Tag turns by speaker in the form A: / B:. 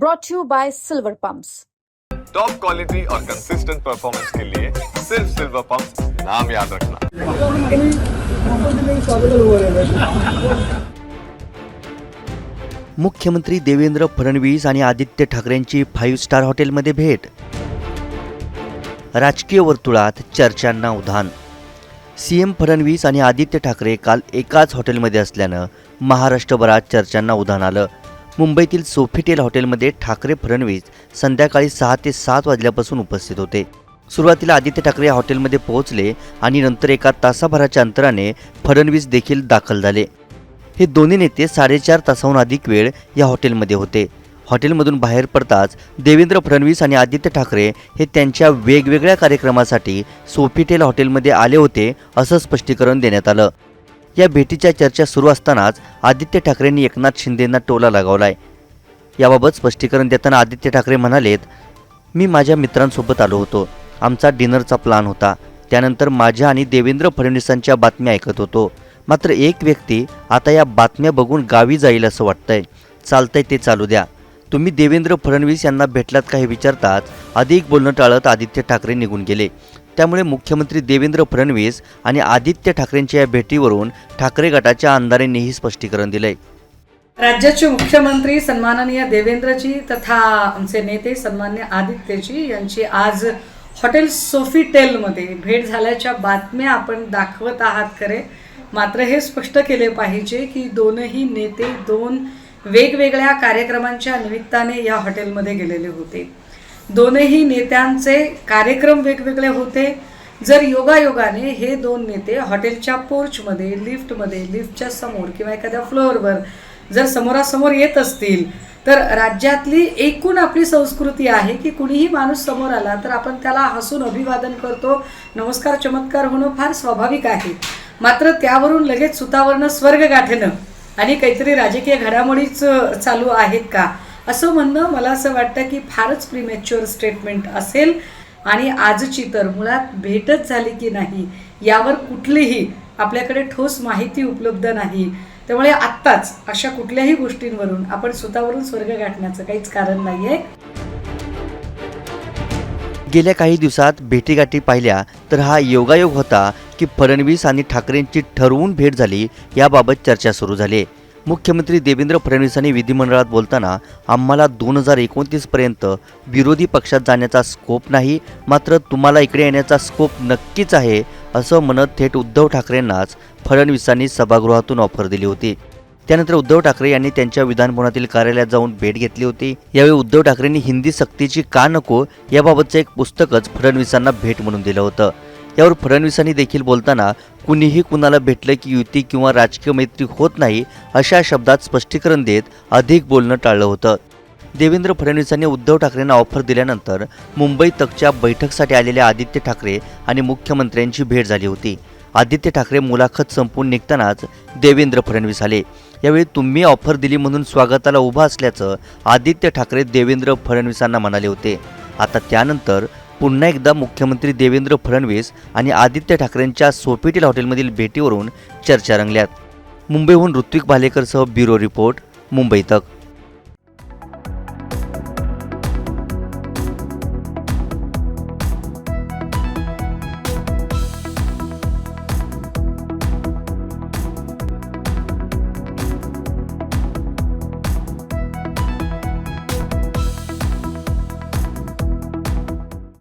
A: brought to you by Silver Pumps.
B: Top quality और consistent performance के लिए सिर्फ सिल्वर पंप नाम याद रखना।
C: मुख्यमंत्री देवेंद्र फडणवीस आणि आदित्य ठाकरेंची फाईव्ह स्टार हॉटेलमध्ये भेट। राजकीय वर्तुळात चर्चांना उधाण। सी एम फडणवीस आणि आदित्य ठाकरे काल एकाच हॉटेलमध्ये असल्यानं महाराष्ट्रभरात चर्चांना उधाण आलं। मुंबईतील सोफिटेल हॉटेलमध्ये ठाकरे फडणवीस संध्याकाळी सहा ते सात वाजल्यापासून उपस्थित होते. सुरुवातीला आदित्य ठाकरे या हॉटेलमध्ये पोहोचले आणि नंतर एका तासाभराच्या अंतराने फडणवीस देखील दाखल झाले. हे दोन्ही नेते साडेचार तासाहून अधिक वेळ या हॉटेलमध्ये होते. हॉटेलमधून बाहेर पडताच देवेंद्र फडणवीस आणि आदित्य ठाकरे हे त्यांच्या वेगवेगळ्या कार्यक्रमासाठी सोफिटेल हॉटेलमध्ये आले होते असं स्पष्टीकरण देण्यात आलं. या भेटीच्या चर्चा सुरू असतानाच आदित्य ठाकरेंनी एकनाथ शिंदेंना टोला लगावलाय. याबाबत स्पष्टीकरण देताना आदित्य ठाकरे म्हणालेत मी माझ्या मित्रांसोबत आलो होतो. आमचा डिनरचा प्लान होता. त्यानंतर माझ्या आणि देवेंद्र फडणवीसांच्या बातम्या ऐकत होतो. मात्र एक व्यक्ती आता या बातम्या बघून गावी जाईल असं वाटतंय. चालतंय ते चालू द्या. तुम्ही देवेंद्र फडणवीस यांना भेटलात का हे विचारताच अधिक बोलणं टाळत आदित्य ठाकरे निघून गेले. त्यामुळे मुख्यमंत्री देवेंद्र फडणवीस आणि आदित्य ठाकरेंच्या या भेटीवरून ठाकरे गटाच्या आमदारांनीही स्पष्टीकरण दिलंय.
D: राज्याचे मुख्यमंत्री सन्माननीय देवेंद्रजी तथा आमचे नेते सन्मान्य आदित्यजी यांची आज हॉटेल सोफिटेलमध्ये भेट झाल्याच्या बातम्या आपण दाखवत आहात खरे. मात्र हे स्पष्ट केले पाहिजे की दोनही नेते दोन वेगवेगळ्या कार्यक्रमांच्या निमित्ताने या हॉटेलमध्ये गेलेले होते. दोनही नेत्यांचे कार्यक्रम वेगवेगळे होते. जर योगायोगाने हे दोन नेते हॉटेलच्या पोर्चमध्ये लिफ्टमध्ये लिफ्टच्या समोर किंवा एखाद्या फ्लोअरवर जर समोरासमोर येत असतील तर राज्यातली एकूण आपली संस्कृती आहे की कुणीही माणूस समोर आला तर आपण त्याला हसून अभिवादन करतो. नमस्कार चमत्कार होणं फार स्वाभाविक आहे. मात्र त्यावरून लगेच सुतावरणं स्वर्ग गाठणं आणि काहीतरी राजकीय घडामोडीच चालू आहेत का? असं म्हणणं मला असं वाटतं की फारच प्रीमॅच्युअर स्टेटमेंट असेल. आणि आजची तर मुळात भेटच झाली की नाही यावर कुठलीही आपल्याकडे ठोस माहिती उपलब्ध नाही. त्यामुळे आत्ताच अशा कुठल्याही गोष्टींवरून आपण स्वतःवरून स्वर्ग गाठण्याचं काहीच कारण नाही आहे
C: गेल्या काही दिवसात भेटीगाठी पाहिल्या तर हा योगायोग होता की फडणवीस आणि ठाकरेंची ठरवून भेट झाली याबाबत चर्चा सुरू झाली. मुख्यमंत्री देवेंद्र फडणवीसांनी विधिमंडळात बोलताना आम्हाला दोन हजार एकोणतीसपर्यंत विरोधी पक्षात जाण्याचा स्कोप नाही मात्र तुम्हाला इकडे येण्याचा स्कोप नक्कीच आहे असं म्हणत थेट उद्धव ठाकरेंनाच फडणवीसांनी सभागृहातून ऑफर दिली होती. त्यानंतर उद्धव ठाकरे यांनी त्यांच्या विधानभवनातील कार्यालयात जाऊन भेट घेतली होती. यावेळी उद्धव ठाकरेंनी हिंदी सक्तीची का नको याबाबतचं एक पुस्तकच फडणवीसांना भेट म्हणून दिलं होतं. यावर फडणवीसांनी देखील बोलताना कुणीही कुणाला भेटलं की युती किंवा राजकीय मैत्री होत नाही अशा शब्दात स्पष्टीकरण देत अधिक बोलणं टाळलं होतं. देवेंद्र फडणवीसांनी उद्धव ठाकरेंना ऑफर दिल्यानंतर मुंबई तकच्या बैठकसाठी आलेल्या आदित्य ठाकरे आणि मुख्यमंत्र्यांची भेट झाली होती. आदित्य ठाकरे मुलाखत संपून निघतानाच देवेंद्र फडणवीस आले. यावेळी तुम्ही ऑफर दिली म्हणून स्वागताला उभा असल्याचं आदित्य ठाकरे देवेंद्र फडणवीसांना म्हणाले होते. आता त्यानंतर पुन्हा एकदा मुख्यमंत्री देवेंद्र फडणवीस आणि आदित्य ठाकरेंच्या सोफिटेल हॉटेलमधील भेटीवरून चर्चा रंगल्यात. मुंबईहून ऋत्विक भालेकरसह ब्युरो रिपोर्ट मुंबई तक.